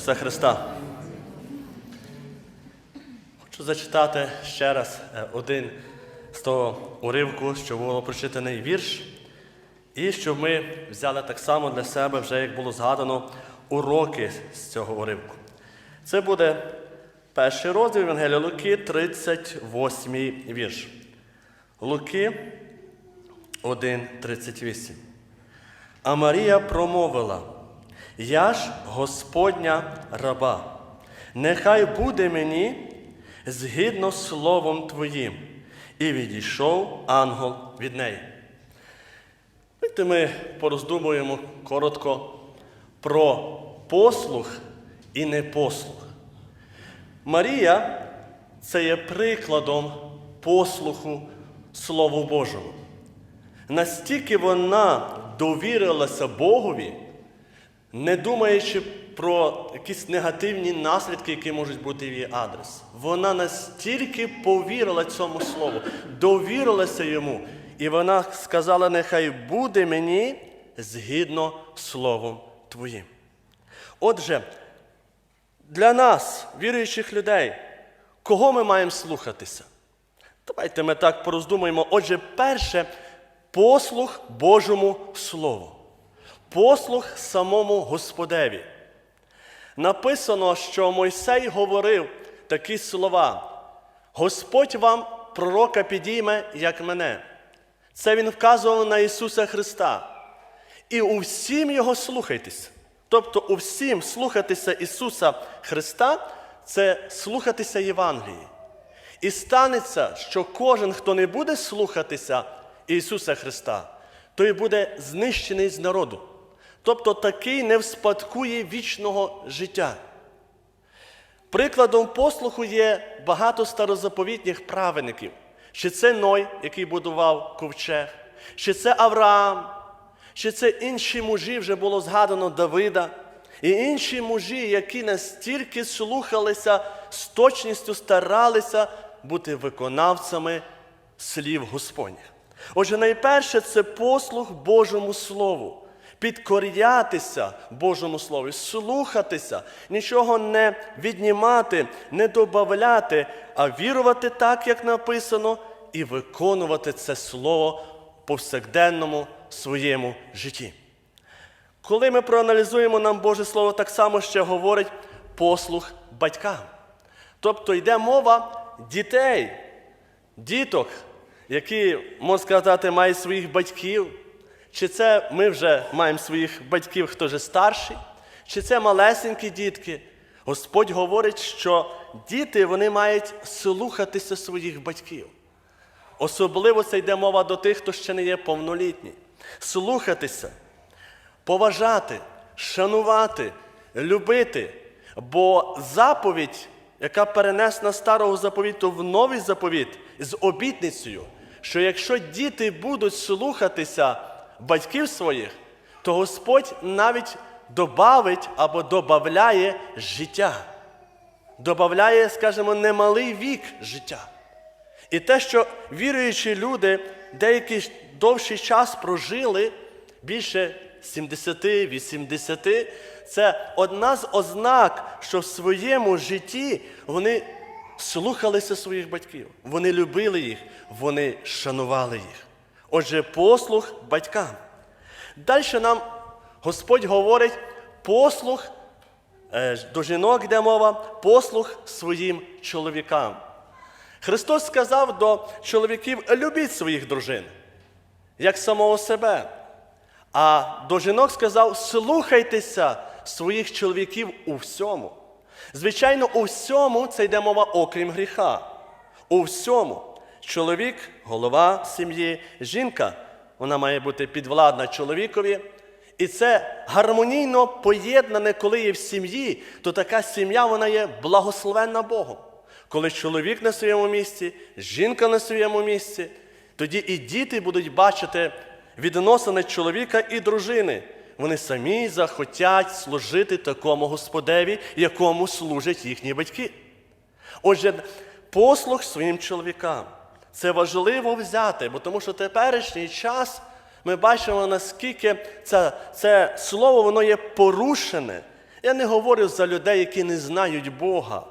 Ісуса Христа. Хочу зачитати ще раз е, один з того уривку, що було прочитаний вірш, і щоб ми взяли так само для себе, вже як було згадано, уроки з цього уривку. Це буде перший розділ Євангелія Луки, 38 вірш. Луки 1,38. А Марія промовила: Я ж Господня раба, нехай буде мені згідно з словом Твоїм. І відійшов ангел від неї. Давайте ми пороздумуємо коротко про послух і непослух. Марія це є прикладом послуху Слову Божому. Настільки вона довірилася Богові, не думаючи про якісь негативні наслідки, які можуть бути в її адрес. Вона настільки повірила цьому слову, довірилася йому, і вона сказала: нехай буде мені згідно Словом Твоїм. Отже, для нас, віруючих людей, кого ми маємо слухатися? Давайте ми так пороздумаємо. Отже, перше послух Божому Слову, послух самому Господеві. Написано, що Мойсей говорив такі слова: Господь вам пророка підійме, як мене. Це він вказував на Ісуса Христа. І у всім Його слухайтеся. Тобто, у всім слухатися Ісуса Христа це слухатися Євангелії. І станеться, що кожен, хто не буде слухатися Ісуса Христа, той буде знищений з народу. Тобто такий не вспадкує вічного життя. Прикладом послуху є багато старозаповітніх праведників. Чи це Ной, який будував ковчег, чи це Авраам, чи це інші мужі, вже було згадано Давида, і інші мужі, які настільки слухалися, з точністю старалися бути виконавцями слів Господніх. Отже, найперше це послух Божому Слову, підкорятися Божому Слову, слухатися, нічого не віднімати, не додавати, а вірувати так, як написано, і виконувати це слово в повсякденному своєму житті. Коли ми проаналізуємо нам Боже Слово, так само ще говорить послух батькам. Тобто йде мова дітей, діток, які, можна сказати, мають своїх батьків. Чи це ми вже маємо своїх батьків, хто вже старший, чи це малесенькі дітки. Господь говорить, що діти вони мають слухатися своїх батьків. Особливо це йде мова до тих, хто ще не є повнолітній. Слухатися, поважати, шанувати, любити. Бо заповідь, яка перенесена старого заповіту в новий заповіт з обітницею, що якщо діти будуть слухатися батьків своїх, то Господь навіть добавить або добавляє життя. Добавляє, скажімо, немалий вік життя. І те, що віруючі люди деякий довший час прожили, більше 70-80, це одна з ознак, що в своєму житті вони слухалися своїх батьків, вони любили їх, вони шанували їх. Отже, послух батькам. Далі нам Господь говорить послух е, до жінок, йде мова, послух своїм чоловікам. Христос сказав до чоловіків: любіть своїх дружин, як самого себе. А до жінок сказав: слухайтеся своїх чоловіків у всьому. Звичайно, у всьому це йде мова, окрім гріха. У всьому. Чоловік, голова сім'ї, жінка, вона має бути підвладна чоловікові. І це гармонійно поєднане, коли є в сім'ї, то така сім'я вона є благословенна Богом. Коли чоловік на своєму місці, жінка на своєму місці, тоді і діти будуть бачити відносини чоловіка і дружини. Вони самі захотять служити такому Господеві, якому служать їхні батьки. Отже, послух своїм чоловікам. Це важливо взяти, бо тому що теперішній час ми бачимо, наскільки це, це слово воно є порушене Я не говорю за людей, які не знають Бога,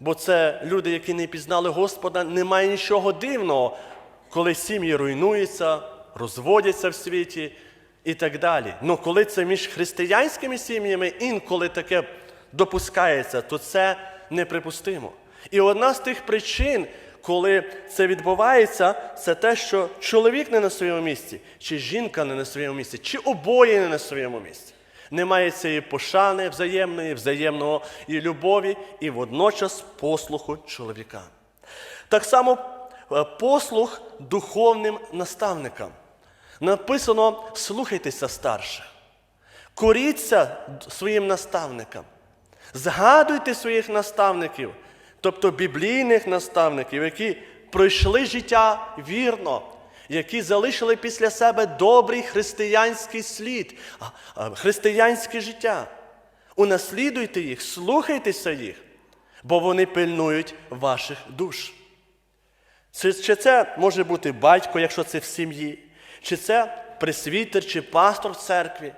бо це люди, які не пізнали Господа, немає нічого дивного, коли сім'ї руйнуються, розводяться в світі і так далі. Ну коли це між християнськими сім'ями інколи таке допускається, то це неприпустимо. І одна з тих причин, коли це відбувається, це те, що чоловік не на своєму місці, чи жінка не на своєму місці, чи обоє не на своєму місці. Немає цієї пошани взаємної, взаємного і любові, і водночас послуху чоловіка. Так само е, послух духовним наставникам. Написано: слухайтеся старших, коріться своїм наставникам, згадуйте своїх наставників, тобто біблійних наставників, які пройшли життя вірно, які залишили після себе добрий християнський слід, християнське життя. Унаслідуйте їх, слухайтеся їх, бо вони пильнують ваших душ. Чи, чи це може бути батько, якщо це в сім'ї, чи це пресвітер, чи пастор в церкві.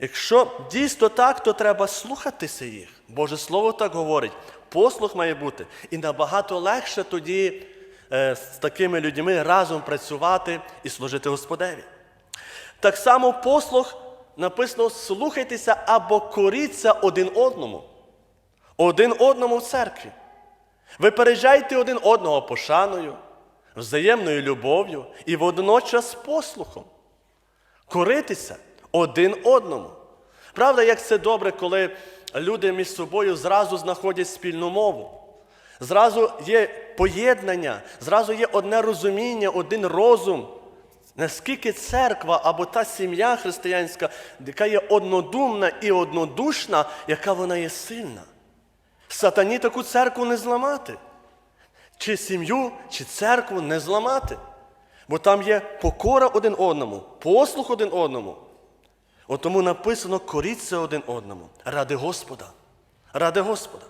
Якщо дійсно так, то треба слухатися їх. Боже Слово так говорить. Послух має бути. І набагато легше тоді е, з такими людьми разом працювати і служити Господеві. Так само послух написано: слухайтеся або коріться один одному. Один одному в церкві. Випереджайте один одного пошаною, взаємною любов'ю і водночас послухом. Коритися один одному. Правда, як це добре, коли люди між собою зразу знаходять спільну мову. Зразу є поєднання, зразу є одне розуміння, один розум. Наскільки церква або та сім'я християнська, яка є однодумна і однодушна, яка вона є сильна. Сатані таку церкву не зламати. Чи сім'ю, чи церкву не зламати. Бо там є покора один одному, послух один одному. От тому написано коріться один одному ради Господа. Ради Господа.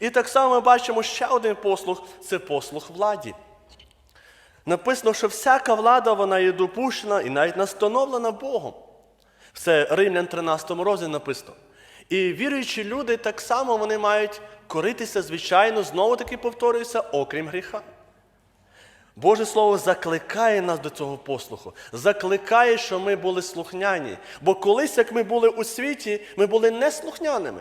І так само ми бачимо ще один послух це послух владі. Написано, що всяка влада вона є допущена і навіть настановлена Богом. Це Римлян 13 розділі написано. І віруючі люди так само вони мають коритися, звичайно, знову таки повторююся, окрім гріха. Боже Слово закликає нас до цього послуху, закликає, що ми були слухняні. Бо колись, як ми були у світі, ми були неслухняними.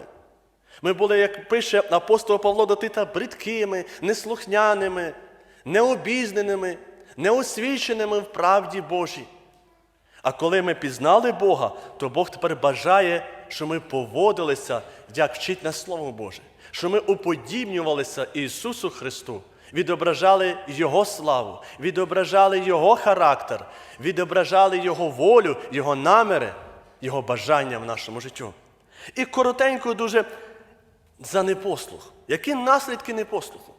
Ми були, як пише апостол Павло до Тита, бридкими, неслухняними, необізнаними, неосвіченими в правді Божій. А коли ми пізнали Бога, то Бог тепер бажає, що ми поводилися, як вчить нас Слово Боже, що ми уподібнювалися Ісусу Христу, відображали Його славу, відображали Його характер, відображали Його волю, Його наміри, Його бажання в нашому життю. І коротенько дуже за непослух. Які наслідки непослуху?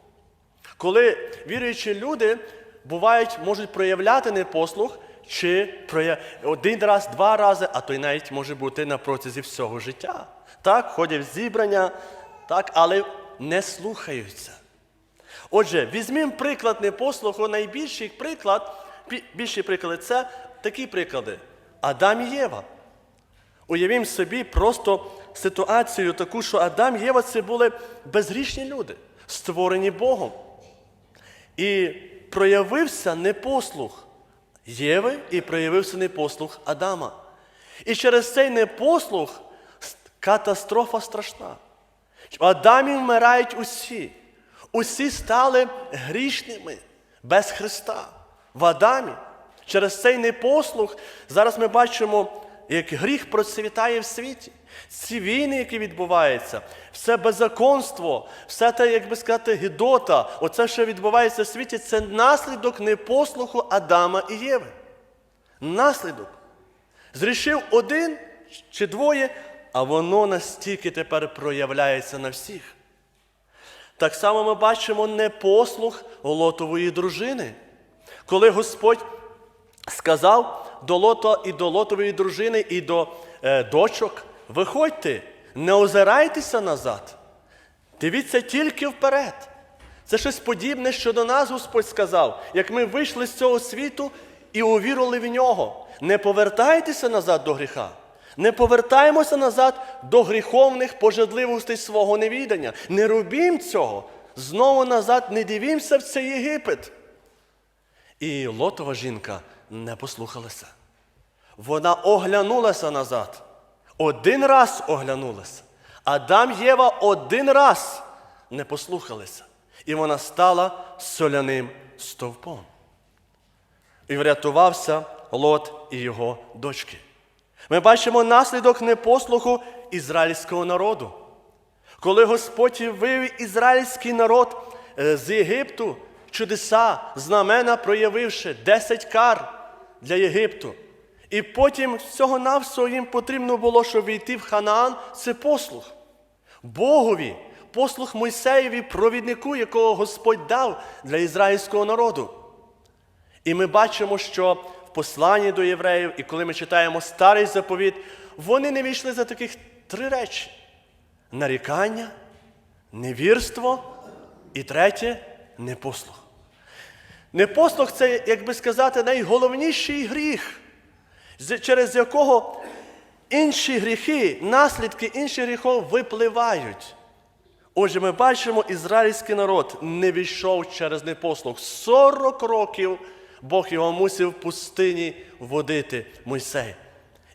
Коли віруючі люди бувають, можуть проявляти непослух, чи один раз, два рази, а то й навіть може бути на протязі всього життя. Так, ходять в зібрання, так, але не слухаються. Отже, візьмімо приклад непослуху, найбільший приклад, більші приклади це такі приклади. Адам і Єва. Уявімо собі просто ситуацію таку, що Адам і Єва це були безгрішні люди, створені Богом. І проявився непослух Єви і проявився непослух Адама. І через цей непослух катастрофа страшна. В Адамі вмирають усі. Усі стали грішними без Христа. В Адамі. Через цей непослух зараз ми бачимо, як гріх процвітає в світі. Ці війни, які відбуваються, все беззаконство, все те, як би сказати, гідота, оце, що відбувається в світі, це наслідок непослуху Адама і Єви. Наслідок. Зрішив один чи двоє, а воно настільки тепер проявляється на всіх. Так само ми бачимо непослух Лотової дружини. Коли Господь сказав до Лота і до Лотової дружини, і до е, дочок, виходьте, не озирайтеся назад. Дивіться тільки вперед. Це щось подібне, що до нас Господь сказав, як ми вийшли з цього світу і увірували в нього. Не повертайтеся назад до гріха. Не повертаємося назад до гріховних пожадливостей свого невідання. Не робім цього. Знову назад не дивімося в цей Єгипет. І Лотова жінка не послухалася. Вона оглянулася назад. Один раз оглянулася. Адам Єва один раз не послухалися. І вона стала соляним стовпом. І врятувався Лот і його дочки. Ми бачимо наслідок непослуху ізраїльського народу. Коли Господь вивів ізраїльський народ е, з Єгипту, чудеса, знамена проявивши 10 кар для Єгипту. І потім всього навсього їм потрібно було, щоб війти в Ханаан, це послух. Богові, послух Мойсеєві, провіднику, якого Господь дав для ізраїльського народу. І ми бачимо, що посланні до євреїв, і коли ми читаємо старий заповіт, вони не війшли за таких три речі: нарікання, невірство і третє непослух. Непослух це, як би сказати, найголовніший гріх, через якого інші гріхи, наслідки інших гріхів випливають. Отже, ми бачимо, ізраїльський народ не війшов через непослух. 40 років Бог його мусив в пустині водити Мойсей.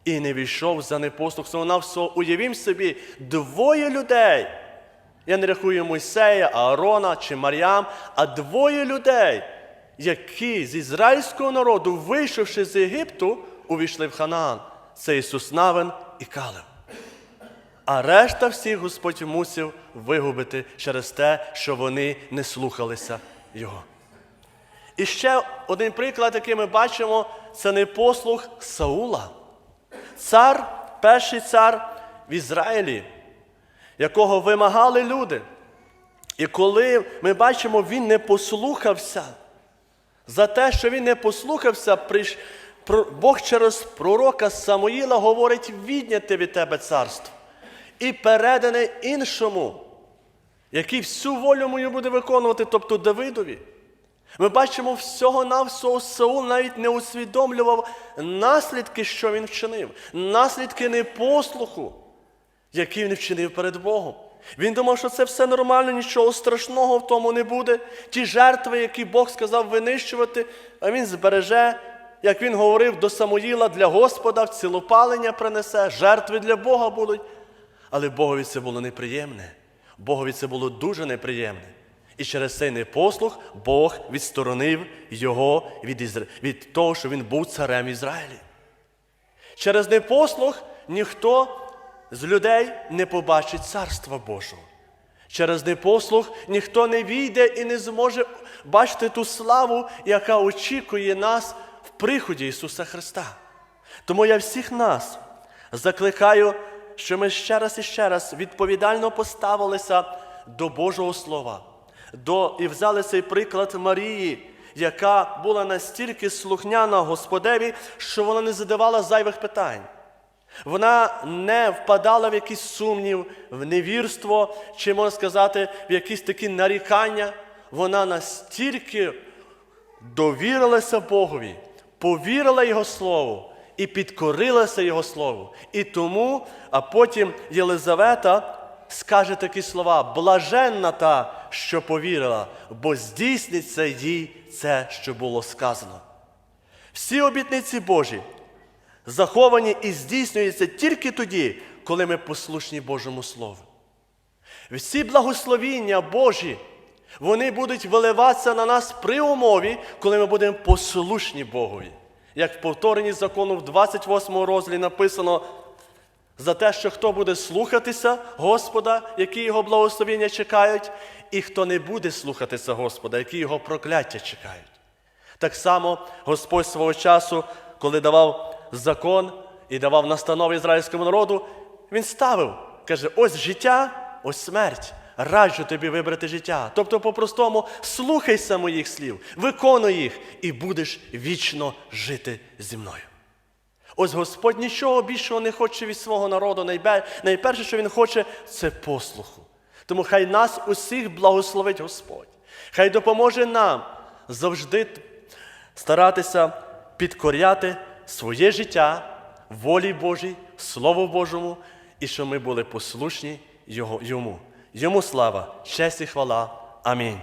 І не війшов за непослух. Навсього уявім собі, двоє людей. Я не рахую Мойсея, Аарона чи Мар'ям, а двоє людей, які з ізраїльського народу, вийшовши з Єгипту, увійшли в Ханаан. Це Ісус Навин і Калев. А решта всіх Господь мусив вигубити через те, що вони не слухалися Його. І ще один приклад, який ми бачимо, це непослух Саула. Цар, перший цар в Ізраїлі, якого вимагали люди. І коли ми бачимо, він не послухався, за те, що він не послухався, Бог через пророка Самуїла говорить відняти від тебе царство і передане іншому, який всю волю мою буде виконувати, тобто Давидові. Ми бачимо всього навсього Саул навіть не усвідомлював наслідки, що він вчинив, наслідки непослуху, які він вчинив перед Богом. Він думав, що це все нормально, нічого страшного в тому не буде. Ті жертви, які Бог сказав винищувати, а він збереже, як він говорив до Самуїла, для Господа в цілопалення принесе, жертви для Бога будуть. Але Богові це було неприємне. Богові це було дуже неприємне. І через цей непослух Бог відсторонив його від, Ізра... від того, що він був царем Ізраїлі. Через непослух ніхто з людей не побачить царства Божого. Через непослух ніхто не війде і не зможе бачити ту славу, яка очікує нас в приході Ісуса Христа. Тому я всіх нас закликаю, що ми ще раз і ще раз відповідально поставилися до Божого Слова, до, і взяли цей приклад Марії, яка була настільки слухняна Господеві, що вона не задавала зайвих питань. Вона не впадала в якийсь сумнів, в невірство, чи можна сказати, в якісь такі нарікання. Вона настільки довірилася Богові, повірила Його Слову і підкорилася Його Слову. І тому, а потім Єлизавета скаже такі слова: блаженна та, що повірила, бо здійсниться їй це, що було сказано. Всі обітниці Божі заховані і здійснюються тільки тоді, коли ми послушні Божому Слову. Всі благословіння Божі, вони будуть виливатися на нас при умові, коли ми будемо послушні Богові. Як в повторенні закону в 28 розділі написано за те, що хто буде слухатися Господа, які його благословіння чекають, і хто не буде слухатися Господа, які його прокляття чекають. Так само Господь свого часу, коли давав закон і давав настанови ізраїльському народу, він ставив, каже, ось життя, ось смерть. Раджу тобі вибрати життя. Тобто, по-простому, слухайся моїх слів, виконуй їх, і будеш вічно жити зі мною. Ось Господь нічого більшого не хоче від свого народу. Найперше, що Він хоче, це послуху. Тому хай нас усіх благословить Господь. Хай допоможе нам завжди старатися підкоряти своє життя волі Божій, Слову Божому і щоб ми були послушні Йому. Йому слава, честь і хвала. Амінь.